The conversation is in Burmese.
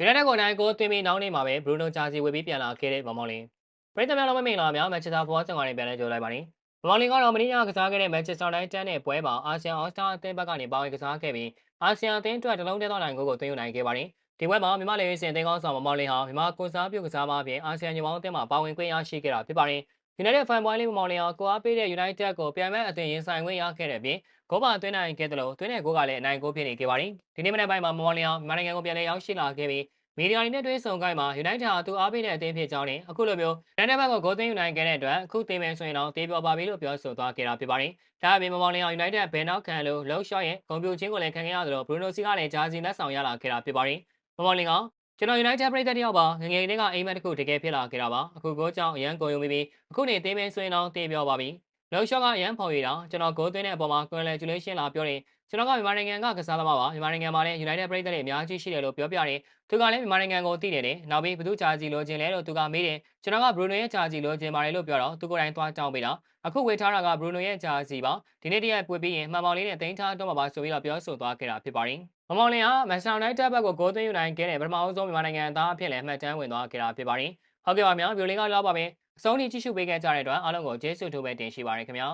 ယူနိုက်တက်ကိုနိုင်ကိုသွင်းပြီးနောက်နေ့မှာပဲဘရူနိုဂျာစီဝယ်ပြီးပြန်လာခဲ့တဲ့မောင်မောင်လင်းပရိသတ်များလုံးမင်္ဂလာများမန်ချက်စတာဘောဆန်ကနေပြန်လဲကြိုလိုက်ပါနေမောင်မောင်လင်းကတော့မင်းညကစားခဲ့တဲ့မန်ချက်စတာတိုင်းတန်းတဲ့ပွဲမှာအာဆီယံအော်စတာအသင်းဘက်ကနေပါဝင်ကစားခဲ့ပြီးအာဆီယံအသင်းအတွက်တလုံးတဲသောနိုင်ကိုကိုသွင်းယူနိုင်ခဲ့ပါတယ်ဒီပွဲမှာမြန်မာလေစင်အသင်းကောင်းဆောင်မောင်မောင်လင်းဟာမြန်မာကိုစားပြုကစားမအပြင်အာဆီယံညီမောင်အသင်းမှာပါဝင်ခွင့်ရရှိခဲ့တာဖြစ်ပါတယ် ယူနိုက်တက်ဖန်ပွိုင်းလေးမောင်မောင်လင်းဟာကိုအားပေးတဲ့ယူနိုက်တက်ကိုပြန်မဲ့အသင်းရင်ဆိုင်ခွင့်ရခဲ့တဲ့ပြင်ဂိုးပါသွင်းနိုင်ခဲ့တယ်လို့သွင်းတဲ့ဂိုးကလည်းအနိုင်ဂိုးဖြစ်နေခဲ့ပါတယ်ဒီနေ့မနေ့ပိုင်းမှာမောင်မောင်လင်းဟာမြန်မာနိုင်ငံကိုပြန်လည်ရောက်ရှိလာခဲ့ပြီးမီဒီယာတွေနဲ့တွဲဆုံကိုင်းမှာ United ဟာသူအားပေးတဲ့အသင်းဖြစ်ကြောင်းနဲ့အခုလိုမျိုး United ဘက်ကဂိုးသွင်းယူနိုင်ခဲ့တဲ့အတွက်အခုသိမယ်ဆိုရင်တော့တေးပြောပါပြီလို့ပြောဆိုသွားခဲ့တာဖြစ်ပါတယ်။ဒါအပြင်မမောင်လင်းအောင် United ဘယ်နောက်ခံလို့လှုပ်ရှော့ရဲ့ဂုံပြိုချင်းကိုလည်းခံခဲ့ရတယ်လို့ Bruno Silva ကလည်းဂျာစီလက်ဆောင်ရလာခဲ့တာဖြစ်ပါတယ်။မမောင်လင်း ကကျွန်တော် United ပြည်သက်တယောက်ပါငငယ်လေးကအိမ်မက်တစ်ခုတကယ်ဖြစ်လာခဲ့တာပါအခုကိုကြောင့်အရန်ကိုယုံပြီးအခုနေသေးမယ်ဆိုရင်တော့တေးပြောပါပြီ လှုပ်ရှော့ကအရန်ဖော်ရတာကျွန်တော်ဂိုးသွင်းတဲ့အပေါ်မှာ congratulation လာပြောတယ်ကျွန်တော်ကမြန်မာနိုင်ငံကကစားသမားပါမြန်မာနိုင်ငံမှာလည်း United ပြည်သက်တွေအများကြီးရှိတယ်လို့ပြောပြတယ်သူကလည်းမြန်မာနိုင်ငံကိုသိတယ်တယ်နောက်ပြီးဘသူဂျာဂျီလိုချင်လဲလို့သူကမေးတယ်ကျွန်တော်ကဘရူနိုရဲ့ဂျာဂျီလိုချင်ပါတယ်လို့ပြောတော့သူကိုယ်တိုင်သွားကြောင်းပေးတာအခုဝေထားတာကဘရူနိုရဲ့ဂျာဂျီပါဒီနေ့တရက်ပွေပြီးရင်မှန်ပေါင်လေးနဲ့တင်ထားတော့မှာပါဆိုပြီးတော့ပြောဆိုသွားခဲ့တာဖြစ်ပါတယ်မမောင်လင်ကမန်ချက်ယူနိုက်တက်ဘက်ကိုဂိုးသွင်းယူနိုင်ခဲ့တဲ့ပထမအဆုံးမြန်မာနိုင်ငံသားအဖြစ်လည်းအမှတ်တမ်းဝင်သွားခဲ့တာဖြစ်ပါတယ်ဟုတ်ကဲ့ပါများဗီဒီယိုလေးကလောက်ပါပဲ အဆုံးထိကြည့်ရှုပေးခဲ့ကြတဲ့အတွက်အားလုံးကိုကျေးဇူးတင်ပဲတင်ရှိပါရခင်ဗျာ